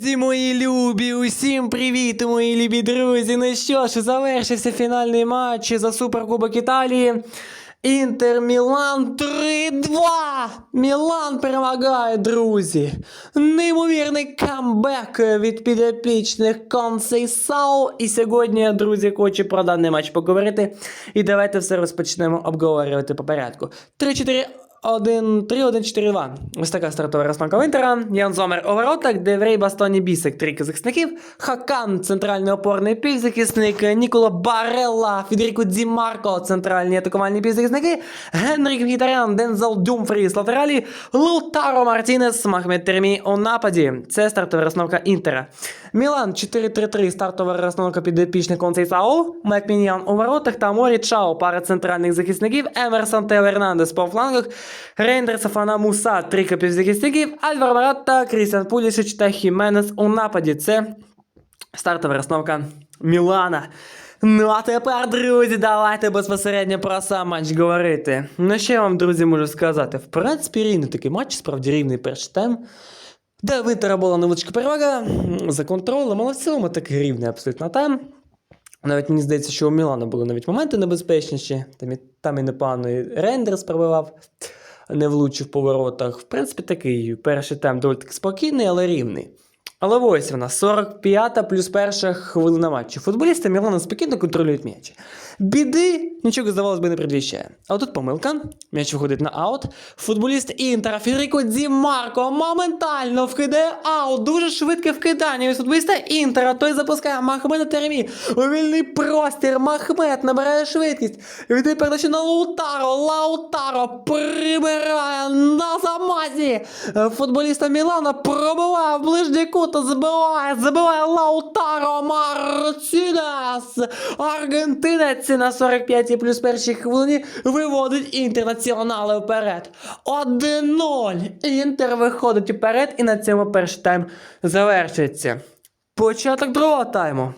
Друзі, мої любі, усім привіт, мої любі друзі. Ну що ж, завершився фінальний матч за Суперкубок Італії. Інтер Мілан 3-2. Мілан перемагає, друзі. Неймовірний камбек від підопічних Консейсау. І сьогодні, друзі, хочу про даний матч поговорити. І давайте все розпочнемо обговорювати по порядку. 3-4. 1, 3, 1, 4, 2. Ось така стартова розпанка Інтера. Ян Зомер у воротах, Деврей, Бастоні, Бісик, трійка захисників. Хакан, центральний опорний півзахисник. Ніколо Барелла, Федеріко Ді Марко, центральні атакувальні півзахисники. Генрік Мхітарян, Дензел Думфріс, латералі. Лутаро Мартінес, Махмед Термі у нападі. Це стартова розновка Інтера. Мілан 4-3-3, стартова розновка підопічних Консейсао. Макміньян у воротах та Морі Чао, пара центральних захисників. Емерсон Тео по флангах. Рейндер Сафана Муса, трійка півзахисників, Альвар Маратта, Крістіан Пулішич та Хіменес у нападі. Це стартова розновка Мілана. Ну а тепер, друзі, давайте безпосередньо про сам матч говорити. Ну що я вам, друзі, можу сказати? В принципі, рівний такий матч, справді рівний перший тайм. Де в була невеличка перевага за контролем, але в цілому такий рівний абсолютно тайм. Навіть мені здається, що у Мілана були навіть моменти небезпечніші. Там і, там і непогано і Рендерс пробивав, не влучив по воротах. В принципі, такий перший тайм доволі таки спокійний, але рівний. Але ось вона, 45-та плюс перша хвилина матчу. Футболісти Мілана спокійно контролюють м'яч. Біди нічого, здавалось би, не предвіщає. А тут помилка. М'яч виходить на аут. Футболіст Інтера Федеріко Ді Марко моментально вкидає аут. Дуже швидке вкидання від футболіста Інтера. Той запускає Махмеда Теремі. У вільний простір. Махмед набирає швидкість. Віддає передачу на Лаутаро. Лаутаро прибирає на замазі. Футболіста Мілана пробиває в ближній кут. Забиває, забиває Лаутаро Мартінес. Аргентинець на 45-й плюс першій хвилині виводить інтернаціонали вперед. 1-0. Інтер виходить вперед, і на цьому перший тайм завершується. Початок другого тайму.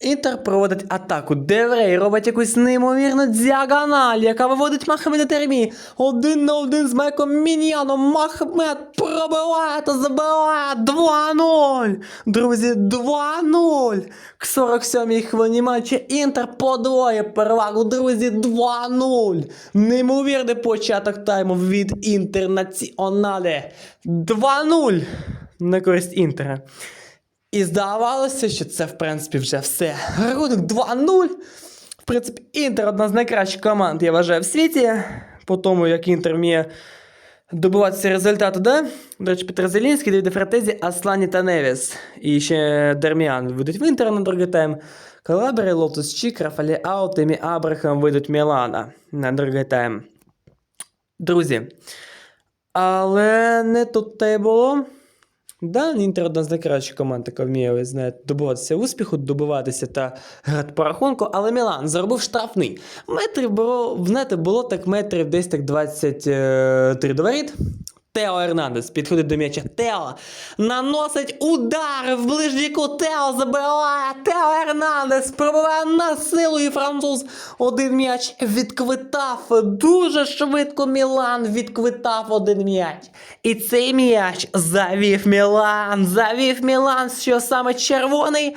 Інтер проводить атаку. Деврей робить якусь неймовірну діагональ, яка виводить Махмеда Термі. Один на один з Майком Міньяном. Махмед пробиває та забиває 2-0. Друзі, 2-0. К 47-й хвилині матчу Інтер подвоє перевагу. Друзі, 2-0. Неймовірний початок тайму від Інтернаціонале. 2-0 на користь Інтера. І здавалося, що це, в принципі, вже все. Рахунок 2-0. В принципі, Інтер одна з найкращих команд, я вважаю, в світі. По тому, як Інтер вміє добиватися результату, да? До речі, Петр Зелінський, Девід Фратезі, Аслані та Невіс. І ще Дерміан вийдуть в Інтер на другий тайм. Калабри, Лотус Чік, Рафалі Ау, Темі Абрахам вийдуть Мілана на другий тайм. Друзі. Але не тут те було. Да, Інтер одна з найкращих команд, яка вміє, знає, знаєте, добиватися успіху, добиватися та грати по рахунку, але Мілан заробив штрафний. Метрів було, знаєте, було так метрів десь так 23 до воріт. Тео Ернандес підходить до м'яча. Тео наносить удар в ближній кут. Тео забиває. Тео Ернандес пробиває на силу і француз один м'яч відквитав. Дуже швидко Мілан відквитав один м'яч. І цей м'яч завів Мілан. Завів Мілан, що саме червоний.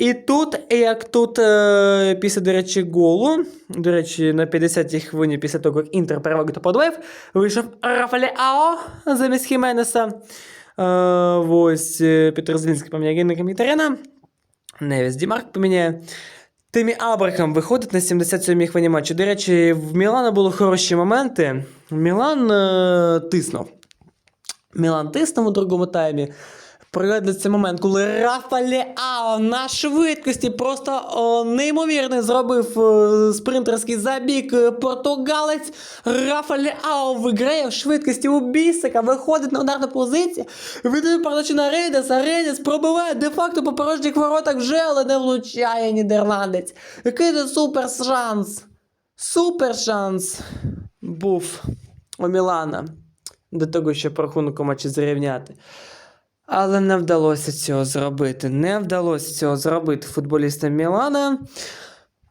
І тут, як тут, е, після, до речі, голу, до речі, на 50-й хвилині після того, як Інтер перевагу то подвоїв, вийшов Рафалі Ао замість Хіменеса. Е, ось е, Петр Зелінський поміняє Генрика Мітарена. Невіс Дімарк поміняє. Тимі Абрахам виходить на 77-й хвилині матчу. До речі, в Мілана були хороші моменти. Мілан тиснув. Мілан тиснув у другому таймі. Пригадується момент, коли Рафалі Ао на швидкості просто о, неймовірний зробив е, спринтерський забіг е, португалець. Рафалі Ао виграє в швидкості у бісика, виходить на ударну позицію, віддає передачу на Рейдеса, Рейдес пробиває де-факто по порожніх воротах вже, але не влучає нідерландець. Який це супер шанс. Супер шанс був у Мілана до того, щоб рахунок у матчі зрівняти. Але не вдалося цього зробити. Не вдалося цього зробити футболістам Мілана.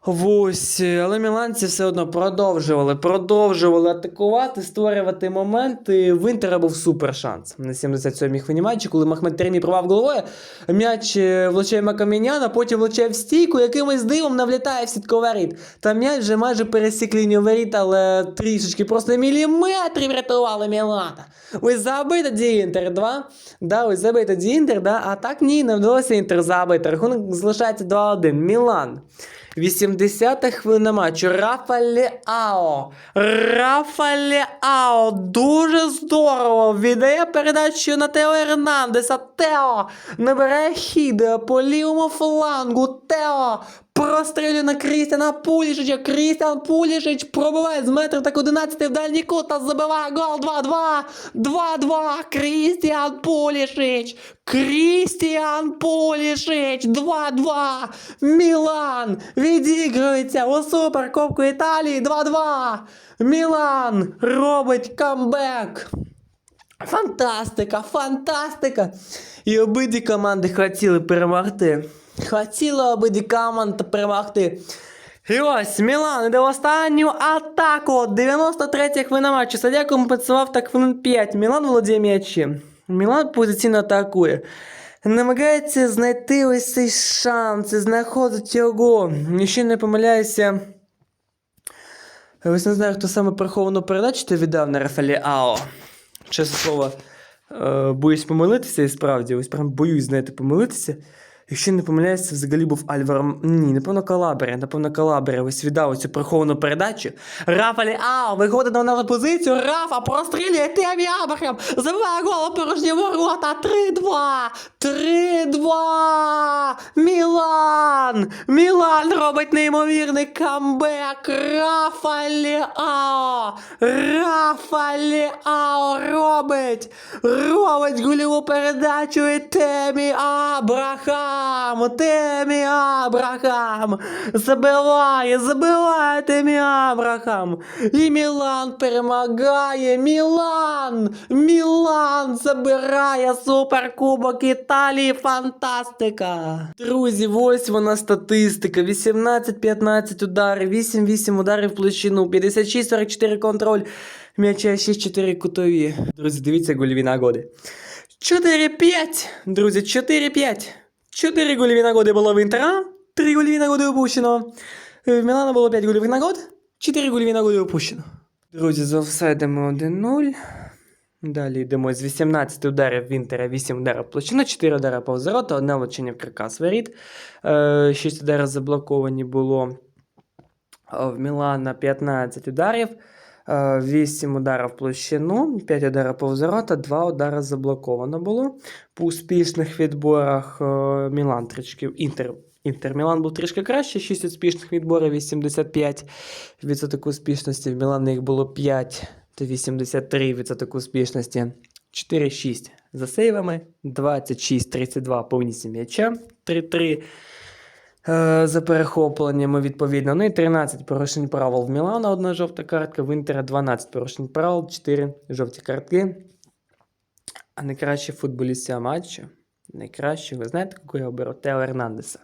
Ось, але міланці все одно продовжували, продовжували атакувати, створювати моменти. В Інтера був супер шанс на 77-й хвилині матчі, коли Махмед Терні провав головою. М'яч е, влучає Макаміняна, потім влучає в стійку, якимось дивом навлітає в сітку воріт. Та м'яч вже майже пересік лінію воріт, але трішечки просто міліметри врятували Мілана. Ось забий тоді Інтер 2. Да, ось забий тоді Інтер, да, а так ні, не вдалося Інтер забити. Рахунок залишається 2-1. Мілан. 80-та хвилина матчу. Рафа Леао. Рафа Леао. Дуже здорово. Віддає передачу на Тео Ернандеса. Тео набирає хід по лівому флангу. Тео прострілює на Крістіана Пулішича. Крістіан Пулішич пробиває з метрів так 11 в дальній кут та забиває гол 2-2. 2-2. Крістіан Пулішич. Крістіан Пулішич. 2-2. Мілан відігрується у Суперкубку Італії 2-2. Мілан робить камбек. Фантастика, фантастика! І обидві команди хотіли перемогти. Хотіли обидві команди перемогти. І ось Мілан іде в останню атаку. 93 хвилина матчу. Садя компенсував так хвилин 5. Мілан володіє м'ячем. Мілан позиційно атакує. Намагається знайти ось цей шанс знаходить його. Якщо не помиляюся. Ось не знаю, хто саме приховану передачу ти віддав на Рафалі Ао. Чесне слово, е, боюсь помилитися, і справді, ось прям боюсь, знаєте, помилитися. Якщо не помиляюся, взагалі був Альваро. Ні, напевно, Калабрія. Напевно, Калабрія ось віддав цю приховану передачу. Рафалі, ау, виходить на нашу позицію. Рафа прострілює Темі Абрахам. Забиває гол порожні ворота. 3-2. 3-2. Мілан. Мілан робить неймовірний камбек. Рафа Ліао. Рафа Ліао робить. Робить гольову передачу і Темі Абрахам. Темі Абрахам. Забиває, забиває Темі Абрахам. І Мілан перемагає. Мілан. Мілан забирає суперкубок Італії. Фантастика. Друзі, ось вона статистика. 18-15 ударів, 8-8 ударів в площину, 56-44 контроль. М'яча 6-4 кутові. Друзі, дивіться гольові нагоди. 4-5. Друзі, 4-5. 4 гольові нагоди було в Інтера, 3 гольові нагоди упущено. В Мілана було 5 гольових нагод, 4 гольові нагоди упущено. Друзі, з офсайдами 1-0. Далі йдемо з 18 ударів в Інтера, 8 ударів в площину, 4 удари повз ворота, одне влучення в каркас воріт. 6 ударів заблоковані було в Мілана 15 ударів. 8 ударів в площину, 5 ударів повз ворота, 2 удари заблоковано було. По успішних відборах е, Мілан трішки Інтер. Інтер Мілан був трішки краще, 6 успішних відборів, 85% успішності. В Мілана їх було 5 та 83% успішності. 4-6 за сейвами, 26-32 повністю м'яча, 3-3 е, за перехопленнями відповідно. Ну і 13 порушень правил в Мілана, одна жовта картка, в Інтера 12 порушень правил, 4 жовті картки. А найкращий футболіст матчу, найкращий, ви знаєте, кого я оберу? Тео Ернандеса.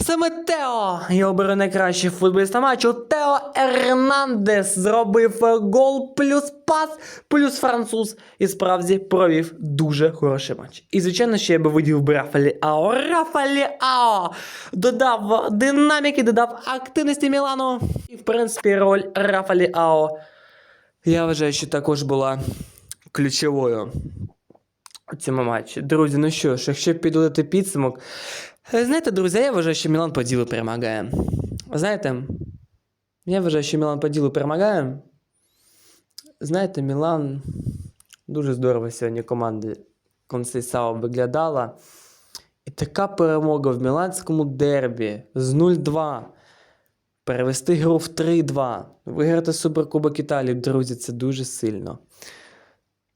Саме Тео я оберу найкращий футболіста матчу. Тео Ернандес зробив гол плюс пас, плюс француз. І справді провів дуже хороший матч. І, звичайно, ще я би виділив би Рафалі Ао. Рафалі Ао додав динаміки, додав активності Мілану. І, в принципі, роль Рафалі Ао, я вважаю, що також була ключовою у цьому матчі. Друзі, ну що ж, якщо підводити підсумок. Е, Знаєте, друзі, я вважаю, що Мілан по ділу перемагає. Знаєте, я вважаю, що Мілан по ділу перемагає. Знаєте, Мілан дуже здорово сьогодні команди Консейсао виглядала. І така перемога в міланському дербі з 0-2. Перевести гру в 3-2. Виграти Суперкубок Італії, друзі, це дуже сильно.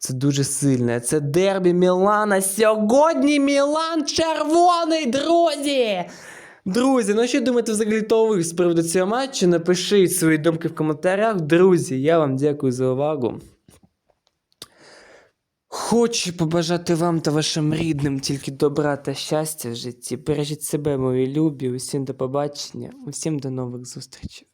Це дуже сильно. Це дербі Мілана. Сьогодні Мілан червоний, друзі! Друзі, ну що думаєте взагалі то ви з приводу цього матчу? Напишіть свої думки в коментарях. Друзі, я вам дякую за увагу. Хочу побажати вам та вашим рідним тільки добра та щастя в житті. Бережіть себе, мої любі. Усім до побачення, усім до нових зустрічей.